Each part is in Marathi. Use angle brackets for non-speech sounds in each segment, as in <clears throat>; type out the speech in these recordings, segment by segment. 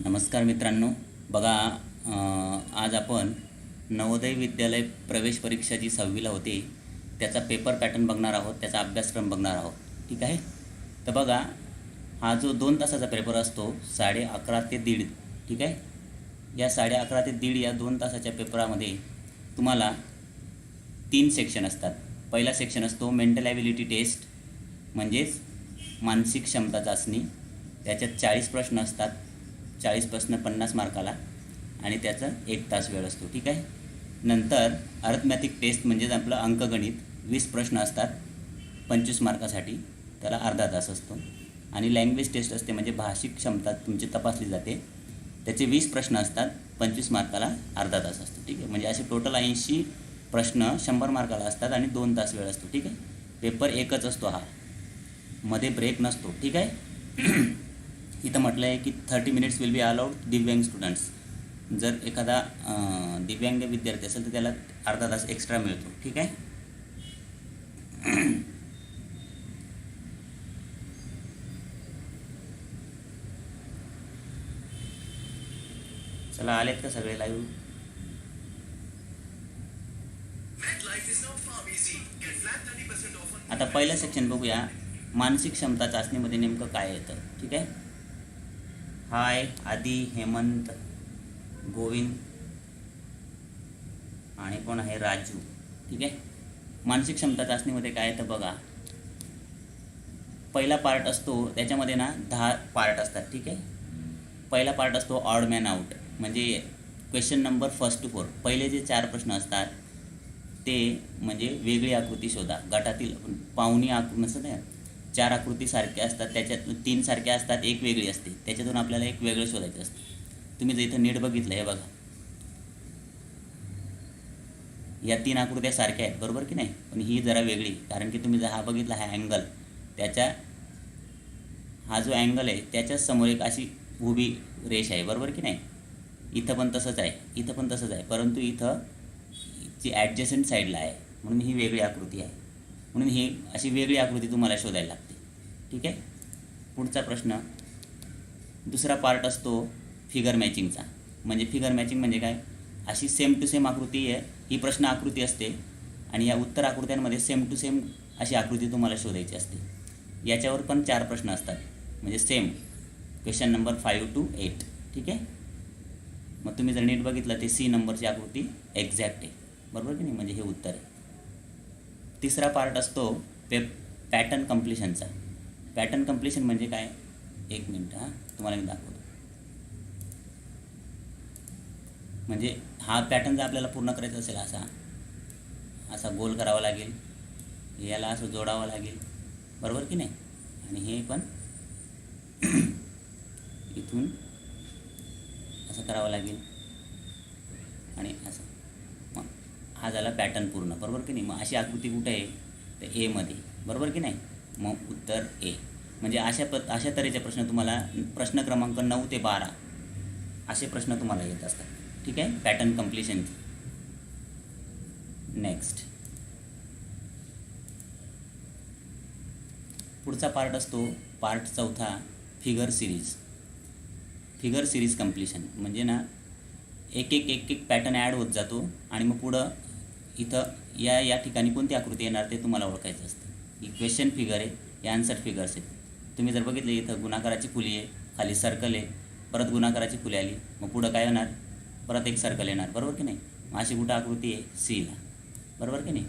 नमस्कार मित्रांनो. बघा आज आपण नवोदय विद्यालय प्रवेश परीक्षा जी सहावीला होती त्याचा पेपर पॅटर्न बघणार आहोत त्याचा अभ्यासक्रम बघणार आहोत. ठीक आहे? तर बघा हा जो दोन तासाचा पेपर असतो साडे अकरा ते दीड ठीक आहे? या साडे अकरा ते दीड या दोन तासाच्या पेपरामध्ये तुम्हाला तीन सेक्शन असतात. पहिला सेक्शन असतो मेंटल ॲबिलिटी टेस्ट म्हणजेच मानसिक क्षमता चाचणी. त्याच्यात चाळीस प्रश्न असतात. चाळीस प्रश्न पन्नास मार्काला. आणि त्याचा एक तास वेळ असतो. ठीक आहे? नंतर अर्थमॅथिक टेस्ट म्हणजेच आपलं अंकगणित. वीस प्रश्न असतात. पंचवीस मार्कासाठी. त्याला अर्धा तास असतो. आणि लँग्वेज टेस्ट असते म्हणजे भाषिक क्षमता तुमची तपासली जाते. त्याचे वीस प्रश्न असतात. पंचवीस मार्काला अर्धा तास असतो. ठीक आहे? म्हणजे असे टोटल ऐंशी प्रश्न शंभर मार्काला असतात आणि दोन तास वेळ असतो. ठीक आहे? पेपर एकच असतो हा. मध्ये ब्रेक नसतो. ठीक आहे? इथं म्हटलं आहे की thirty minutes will be allowed दिव्यांग स्टुडंट्स जर एखादा दिव्यांग विद्यार्थी असेल तर त्याला अर्धा तास एक्स्ट्रा मिळतो. ठीक आहे? चला आलेत का सगळे लाईव्ह आता पहिलं सेक्शन बघूया. मानसिक क्षमता चाचणीमध्ये नेमकं काय येतं? ठीक आहे? हाय आदी हेमंत गोविंद आणि कोण आहे? राजू. ठीक आहे? मानसिक क्षमता चाचणीमध्ये काय तर बघा. पहिला पार्ट असतो त्याच्यामध्ये ना दहा पार्ट असतात ठीक आहे? पहिला पार्ट असतो ऑड मॅन आउट म्हणजे question number first two four पहिले जे चार प्रश्न असतात ते म्हणजे वेगळी आकृती शोधा. गटातील पाहुणी आकृती नसतं चार आकृती सारख्या असतात त्याच्यात तीन सारख्या असतात एक वेगळी असते. त्याच्यातून आपल्याला एक वेगळं शोधायचं असतं. तुम्ही जर इथं नीट बघितलं हे बघा. या तीन आकृत्या सारख्या आहेत बरोबर की नाही? पण ही जरा वेगळी कारण की तुम्ही जर हा बघितला हा अँगल त्याच्या हा जो अँगल आहे त्याच्याच समोर एक अशी उभी रेष आहे बरोबर की नाही? इथं पण तसंच आहे इथं पण तसंच आहे परंतु इथं जी ॲडजस्टंट साईडला आहे म्हणून ही वेगळी आकृती आहे. म्हणून ही अशी वेगळी आकृती तुम्हाला शोधायला लागते. ठीक आहे? पुढचा प्रश्न. दुसरा पार्ट असतो फिगर मॅचिंगचा म्हणजे फिगर मॅचिंग म्हणजे काय? अशी सेम टू सेम आकृती आहे. ही प्रश्न आकृती असते. आणि या उत्तर आकृत्यांमध्ये सेम टू सेम अशी आकृती तुम्हाला शोधायची असते. याच्यावर पण चार प्रश्न असतात. म्हणजे same question number five two eight ठीक आहे? मग तुम्ही जर नीट बघितलं ते सी नंबरची आकृती एक्झॅक्ट आहे. बरोबर की नाही? म्हणजे हे उत्तर आहे. तिसरा पार्ट असतो पे पॅटर्न कम्प्लिशनचा पॅटर्न कम्प्लिशन म्हणजे काय? एक मिनटं हां. तुम्हाला मी दाखवतो. म्हणजे हा पॅटर्न जर आपल्याला पूर्ण करायचा असेल असा असा गोल करावा लागेल याला असं जोडावं लागेल बरोबर की नाही? आणि हे पण <clears throat> इथून असं करावं लागेल. आणि असं. मग हा झाला पॅटर्न पूर्ण बरोबर की नाही? मग अशी आकृती कुठे आहे? तर एमध्ये बरोबर की नाही? मग उत्तर ए. म्हणजे अशा प अशा तऱ्हेचे प्रश्न तुम्हाला प्रश्न क्रमांक नऊ ते बारा असे प्रश्न तुम्हाला येत असतात. ठीक आहे? पॅटर्न कम्प्लिशन नेक्स्ट पुढचा पार्ट असतो पार्ट चौथा figure series figure series completion म्हणजे ना एक एक एक एक पॅटर्न ॲड होत जातो आणि मग पुढं इथं या या ठिकाणी कोणती आकृती येणार ते तुम्हाला ओळखायचं असतं. इक्वेशन क्वेश्चन फिगर आहे हे आन्सर फिगर्स आहेत तुम्ही जर बघितलं इथं गुणाकाराची फुली आहे खाली सर्कल आहे परत गुणाकाराची फुले आली मग पुढं काय होणार? परत एक सर्कल येणार बरोबर की नाही? मग अशी कुठं आकृती आहे? सीला बरोबर की नाही?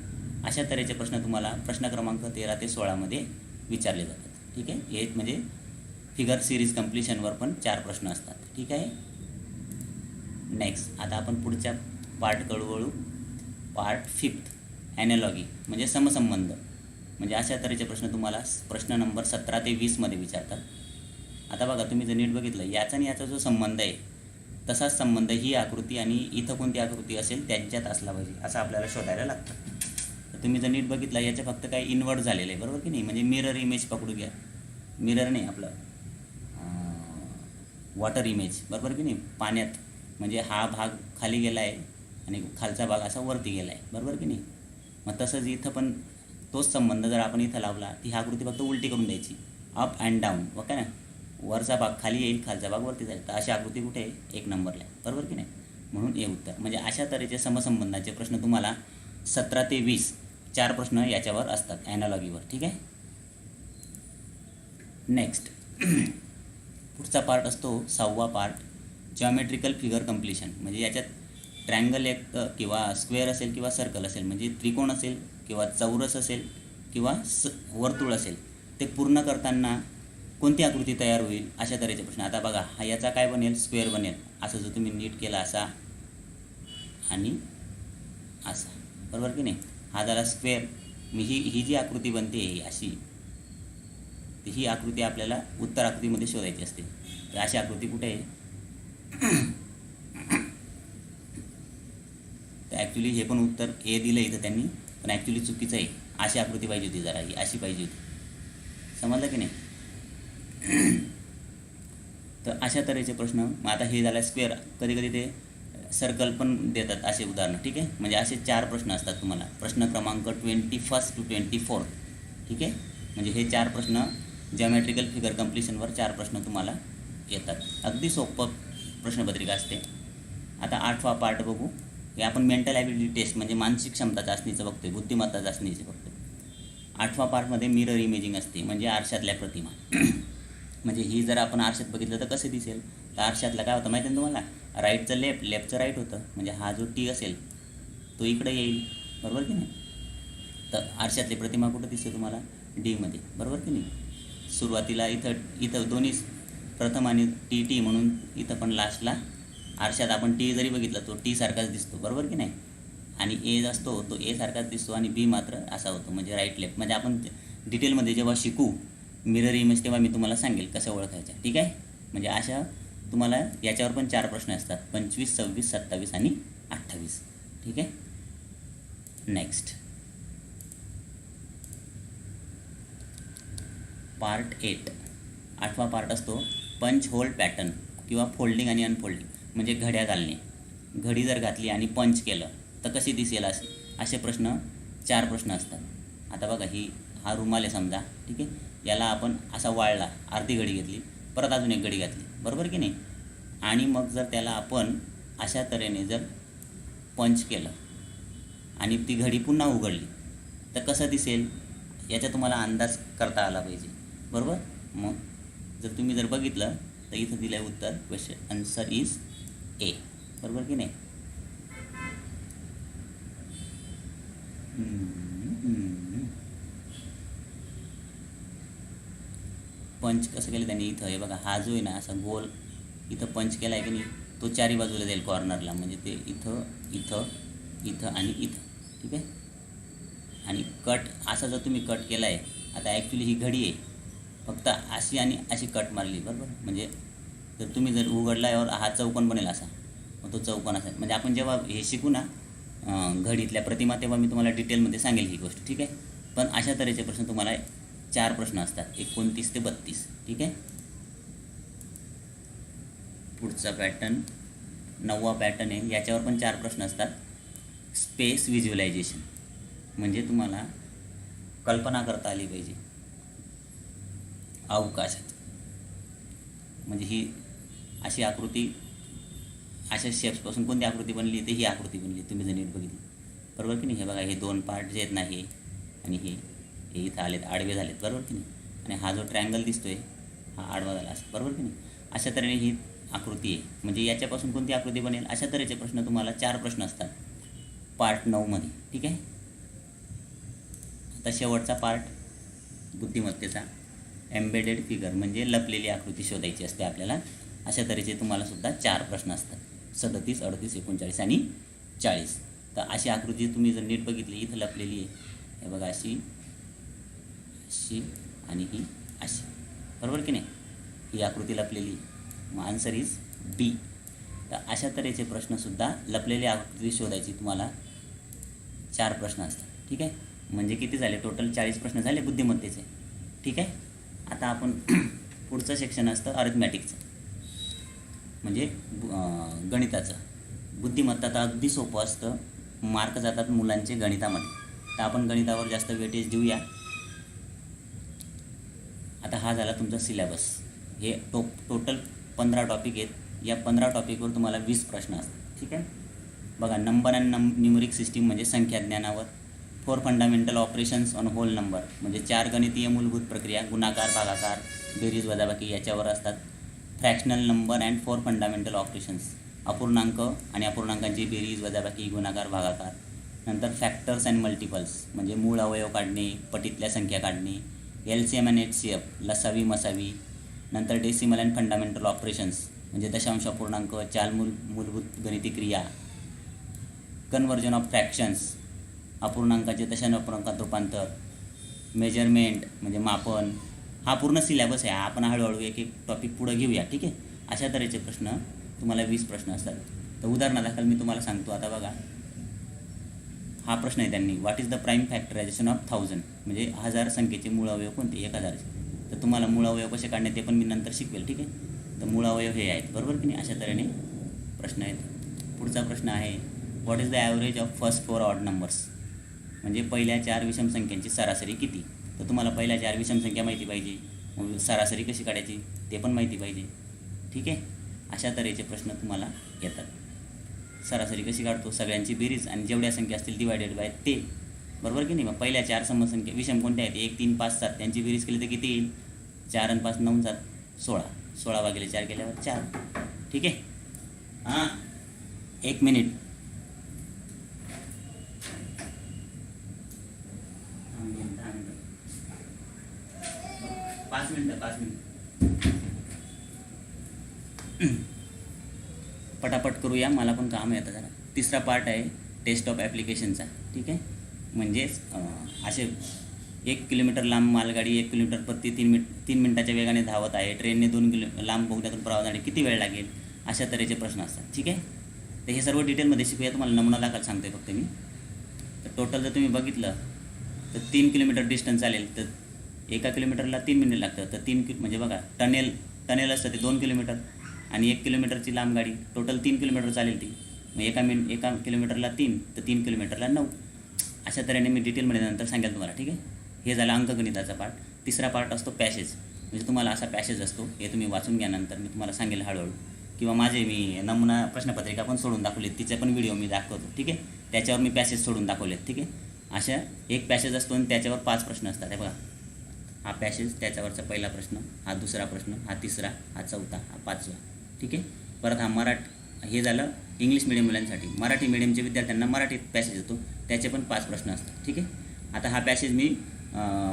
अशा तऱ्हेचे प्रश्न तुम्हाला प्रश्न क्रमांक तेरा ते सोळामध्ये विचारले जातात. ठीक आहे? हे म्हणजे फिगर सिरीज कम्प्लिशनवर पण चार प्रश्न असतात. ठीक आहे? नेक्स्ट आता आपण पुढच्या पार्ट वळू. पार्ट फिफ्थ ॲनॉलॉगी म्हणजे समसंबंध. म्हणजे अशा तऱ्हेचे प्रश्न तुम्हाला प्रश्न नंबर सतरा ते वीसमध्ये विचारतात. आता बघा तुम्ही जर नीट बघितलं याचा आणि याचा जो संबंध आहे तसाच संबंध ही आकृती आणि इथं कोणती आकृती असेल त्यांच्यात असला पाहिजे असं आपल्याला शोधायला लागतं. तर तुम्ही जर नीट बघितलं याचं फक्त काही इन्वर्ट झालेलं आहे बरोबर की नाही? म्हणजे मिरर इमेज पकडू घ्या. मिरर नाही आपलं. वॉटर इमेज बरोबर की नाही? पाण्यात. म्हणजे हा भाग खाली गेला आहे आणि खालचा भाग असा वरती गेला आहे बरोबर की नाही? मग तसंच इथं पण तोच संबंध जर आपण इथं लावला ती ही आकृती फक्त उलटी करून द्यायची. अप अँड डाऊन ओके ना? वरचा भाग खाली येईल खालचा भाग वरती जाईल. तर अशी आकृती कुठे? आहे एक नंबरला आहे. बरोबर की नाही? म्हणून हे उत्तर. म्हणजे अशा तऱ्हेचे समसंबंधाचे प्रश्न तुम्हाला सतरा ते वीस चार प्रश्न याच्यावर असतात ॲनालॉगीवर ठीक आहे? नेक्स्ट <clears throat> पुढचा पार्ट असतो सहावा पार्ट जॉमेट्रिकल फिगर कम्प्लिशन म्हणजे याच्यात ट्रँगल एक किंवा स्क्वेअर असेल किंवा सर्कल असेल म्हणजे त्रिकोण असेल किंवा चौरस असेल किंवा स वर्तुळ असेल ते पूर्ण करताना कोणती आकृती तयार होईल अशा तऱ्हेचे प्रश्न. आता बघा हा याचा काय बनेल? स्क्वेअर बनेल. असं जर तुम्ही नीट केला असा आणि असा. बरोबर की नाही? हा झाला स्क्वेअर मी ही ही जी आकृती बनते अशी तर ही आकृती आपल्याला उत्तर आकृतीमध्ये शोधायची असते. तर अशी आकृती कुठे आहे तर ॲक्च्युली हे पण उत्तर ए दिलं इथं त्यांनी पण ॲक्च्युली चुकीचं आहे. अशी आकृती पाहिजे होती जरा ही अशी पाहिजे होती. समजलं की नाही? <clears throat> तर अशा तऱ्हेचे प्रश्न. मग आता हे झाला स्क्वेअर कधी कधी ते सर्कल पण देतात असे उदाहरणं. ठीक आहे? म्हणजे असे चार प्रश्न असतात तुम्हाला. प्रश्न क्रमांक twenty first two twenty fourth ठीक आहे? म्हणजे हे चार प्रश्न जॉमेट्रिकल फिगर कम्प्लिशनवर चार प्रश्न तुम्हाला येतात. अगदी सोपं प्रश्नपत्रिका असते. आता आठवा पार्ट बघू. हे आपण मेंटल ॲबिलिटी टेस्ट म्हणजे मानसिक क्षमता चाचणीचं बघतोय बुद्धिमत्ता चाचणीचं बघतोय. आठवा पार्टमध्ये मिरर इमेजिंग असते म्हणजे आरशातल्या प्रतिमा. <clears throat> म्हणजे ही जर आपण आरशात बघितलं तर कसं दिसेल? तर आरशातला काय होतं माहिती आहे तुम्हाला? राईटचं लेफ्ट लेफ्टचं राईट होतं. म्हणजे हा जो टी असेल तो इकडे येईल. बरोबर की नाही? तर आरशातली प्रतिमा कुठं दिसते तुम्हाला? डीमध्ये बरोबर की नाही? सुरुवातीला इथं इथं दोन्ही प्रथम आणि टी टी म्हणून इथं पण लास्टला आरशात आपण टी जरी बघितला तो टी सारखाच दिसतो. बरोबर की नाही? आणि ए असतो तो ए सारखाच दिसतो आणि बी मात्र असा होतो म्हणजे राईट लेफ्ट म्हणजे आपण डिटेलमध्ये जेव्हा शिकू मिरर इमेज तेव्हा मी तुम्हाला सांगेल कसं ओळखायचं. ठीक आहे? म्हणजे अशा तुम्हाला याच्यावर पण चार प्रश्न असतात. पंचवीस सव्वीस सत्तावीस आणि अठ्ठावीस. ठीक आहे? नेक्स्ट पार्ट एट आठवा पार्ट असतो पंच होल्ड पॅटर्न किंवा फोल्डिंग आणि अनफोल्डिंग म्हणजे घड्या घालणे. घडी जर घातली आणि पंच केलं तर कशी दिसेल असे असे प्रश्न चार प्रश्न असतात. आता बघा ही हा रुमाल आहे समजा ठीक आहे? याला आपण असा वाळला अर्धी घडी घेतली परत अजून एक घडी घातली बरोबर की नाही? आणि मग जर त्याला आपण अशा तऱ्हेने जर पंच केलं आणि ती घडी पुन्हा उघडली तर कसं दिसेल? याचा तुम्हाला अंदाज करता आला पाहिजे बरोबर? मग जर तुम्ही जर बघितलं तर इथं दिलं आहे उत्तर क्वेश्चन आन्सर इज ए बरोबर की नाही? पंच कसं केलं त्यांनी इथं? हे बघा हा जो आहे ना असा गोल इथं पंच केला आहे की नाही तो चारी बाजूला जाईल कॉर्नरला म्हणजे ते इथं इथं इथं आणि इथं. ठीक आहे? आणि कट असा जर तुम्ही कट केला आहे आता ॲक्च्युली ही घडी आहे. फक्त अशी आणि अशी कट मारली. बरोबर? म्हणजे तर तुम्ही जर उघडला यावर हा चौकोन बनेल असा. मग तो चौकोन असा. म्हणजे आपण जेव्हा हे शिकू ना घडीतल्या प्रतिमा तेव्हा मी तुम्हाला डिटेलमध्ये सांगेल ही गोष्ट ठीक आहे? पण अशा तऱ्हेचे प्रश्न तुम्हाला चार प्रश्न असतात. एकोणतीस ते बत्तीस ठीक आहे? पुढचा पॅटर्न नववा पॅटर्न आहे. याच्यावर पण चार प्रश्न असतात. स्पेस व्हिज्युअलायझेशन म्हणजे तुम्हाला कल्पना करता आली पाहिजे. अवकाशात म्हणजे ही अशी आकृती अशा शेप्सपासून कोणती आकृती बनली तर ही आकृती बनली तुम्ही जर नीट बघितली. बरोबर की नाही? हे बघा हे दोन पार्ट जे आहेत ना हे आणि हे हे इथं आलेत आडवे झालेत. बरोबर की नाही? आणि हा जो ट्रायंगल दिसतोय हा आडवा झाला असं बरोबर की नाही? अशा तऱ्हेने ही आकृती आहे. म्हणजे याच्यापासून कोणती आकृती बनेल? अशा तऱ्हेचे प्रश्न तुम्हाला चार प्रश्न असतात. पार्ट नऊमध्ये ठीक आहे? आता शेवटचा पार्ट बुद्धिमत्तेचा. एम्बेडेड फिगर म्हणजे लपलेली आकृती शोधायची असते आपल्याला. अशा तऱ्हेचे तुम्हाला सुद्धा चार प्रश्न असतात. सदतीस अडतीस एकोणचाळीस आणि चाळीस. तर अशी आकृती तुम्ही जर नीट बघितली इथं लपलेली आहे. हे बघा अशी अशी आणि ही अशी. बरोबर की नाही? ही आकृती लपलेली मग आन्सर इज बी तर अशा तऱ्हेचे प्रश्नसुद्धा लपलेली आकृती शोधायची तुम्हाला चार प्रश्न असतात. ठीक आहे? म्हणजे किती झाले? टोटल चाळीस प्रश्न झाले बुद्धिमत्तेचे. ठीक आहे? आता आपण <clears throat> पुढचं सेक्शन असतं अरिथमॅटिकचं म्हणजे गणिताचं. बुद्धिमत्ता तर अगदी सोपं असतं. मार्क जातात मुलांचे गणितामध्ये. तर आपण गणितावर जास्त वेटेज देऊया. आता हा झाला तुमचा सिलेबस. हे टो टोटल पंधरा टॉपिक आहेत. या पंधरा टॉपिकवर तुम्हाला वीस प्रश्न असतात. ठीक आहे? बघा नंबर अँड नम न्युमरिक सिस्टीम म्हणजे संख्या ज्ञानावर. Four fundamental operations on whole number म्हणजे चार गणितीय मूलभूत प्रक्रिया गुणाकार भागाकार बेरीज वजाबाकी याच्यावर असतात. Fractional number and four fundamental operations अपूर्णांक आणि अपूर्णांकांची बेरीज वजाबाकी गुणाकार भागाकार. नंतर फॅक्टर्स अँड मल्टिपल्स म्हणजे मूळ अवयव काढणे पटीतल्या संख्या काढणे. L C M and H C F लसावी मसावी. नंतर डेसिमल अँड फंडामेंटल ऑपरेशन्स म्हणजे दशांश अपूर्णांक चाल मूल मूलभूत गणिती क्रिया कन्वर्जन ऑफ फ्रॅक्शन्स अपूर्णांकाचे दशांश अपूर्णांकात रूपांतर. मेजरमेंट म्हणजे मापन. हा पूर्ण सिलेबस आहे. आपण हळूहळू एक एक टॉपिक पुढं घेऊया ठीक आहे? अशा तऱ्हेचे प्रश्न तुम्हाला वीस प्रश्न असतात. तर उदाहरणादाखल मी तुम्हाला सांगतो. आता बघा. हा प्रश्न आहे त्यांनी. What is the prime factorization of thousand म्हणजे हजार संख्येचे मूळ अवयव कोणते? एक हजारचे. तर तुम्हाला मूळ अवयव कसे काढणे ते पण मी नंतर शिकवेल ठीक आहे? तर मूळ अवयव हे आहेत. बरोबर की नाही? अशा तऱ्हेने प्रश्न आहेत. पुढचा प्रश्न आहे. What is the average of first four odd numbers म्हणजे पहिल्या चार विषम संख्यांची सरासरी किती? तर तुम्हाला पहिल्या चार विषम संख्या माहिती पाहिजे. मग सरासरी कशी काढायची ते पण माहिती पाहिजे. ठीक आहे? अशा तऱ्हेचे प्रश्न तुम्हाला येतात. सरासरी कशी काढतो सगळ्यांची बेरीज आणि जेवढ्या संख्या असतील डिवायडेड बाय ते. बरोबर की नाही? मग पहिल्या चार समसंख्या विषम कोणत्या आहेत? एक तीन पाच सात. त्यांची बेरीज केली तर किती येईल? चार आणि पाच नऊ सात सोळा. सोळा वागेले चार केल्यावर चार. ठीक आहे? हां. एक मिनिट. पाच मिनटं पाच मिनटं. <clears throat> पटापट करूया मला पण काम येतं जरा. तिसरा पार्ट आहे टेस्ट ऑफ ॲप्लिकेशनचा ठीक आहे? म्हणजेच असे एक किलोमीटर लांब मालगाडी एक किलोमीटर प्रति तीन मिनिट तीन मिनटाच्या वेगाने धावत आहे. ट्रेनने दोन किलो लांब बोगद्यातून प्रवासासाठी किती वेळ लागेल? अशा तऱ्हेचे प्रश्न असतात. ठीक आहे? तर हे सर्व डिटेलमध्ये शिकूया. तुम्हाला नमुना दाखल सांगतोय फक्त मी. तर टोटल जर तुम्ही बघितलं तर तीन किलोमीटर डिस्टन्स चालेल. तर एका किलोमीटरला तीन मिनिट लागतं तर तीन कि म्हणजे बघा टनेल टनेल असतं ते दोन किलोमीटर आणि एक किलोमीटरची लांब गाडी. टोटल तीन किलोमीटर चालेल ती. मग एका मिन एका किलोमीटरला तीन तर तीन किलोमीटरला नऊ. अशा तऱ्हेने मी डिटेलमध्ये नंतर सांगेल तुम्हाला ठीक आहे? हे झालं अंकगणिताचा पार्ट तिसरा पार्ट असतो पॅसेज म्हणजे तुम्हाला असा पॅसेज असतो हे तुम्ही वाचून घ्या नंतर. मी तुम्हाला सांगेल हळूहळू. किंवा माझे मी नमुना प्रश्नपत्रिका पण सोडून दाखवलीत. तिचे पण व्हिडिओ मी दाखवतो ठीक आहे? त्याच्यावर मी पॅसेज सोडून दाखवलेत ठीक आहे? अशा एक पॅसेज असतो आणि त्याच्यावर पाच प्रश्न असतात. हे बघा. हा पॅसेज त्याच्यावरचा पहिला प्रश्न हा दुसरा प्रश्न हा तिसरा हा चौथा हा पाचवा. ठीक आहे? परत हा मराठ हे झालं इंग्लिश मिडियम मुलांसाठी. मराठी मिडियमच्या विद्यार्थ्यांना मराठीत पॅसेज येतो. त्याचे पण पाच प्रश्न असतात. ठीक आहे? आता हा पॅसेज मी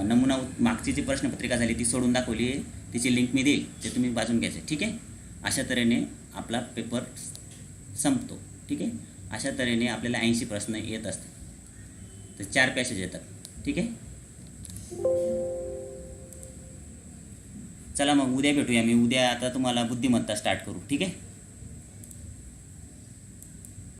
नमुना मागची जी प्रश्नपत्रिका झाली ती सोडून दाखवली आहे. तिची लिंक मी देईल. ते तुम्ही वाचून घ्यायचं. ठीक आहे? अशा तऱ्हेने आपला पेपर संपतो. ठीक आहे? अशा तऱ्हेने आपल्याला ऐंशी प्रश्न येत असतात. तर चार पॅसेज येतात. ठीक आहे? चला मग उद्या भेटूया. मी उद्या आता तुम्हाला बुद्धिमत्ता स्टार्ट करू. ठीक आहे?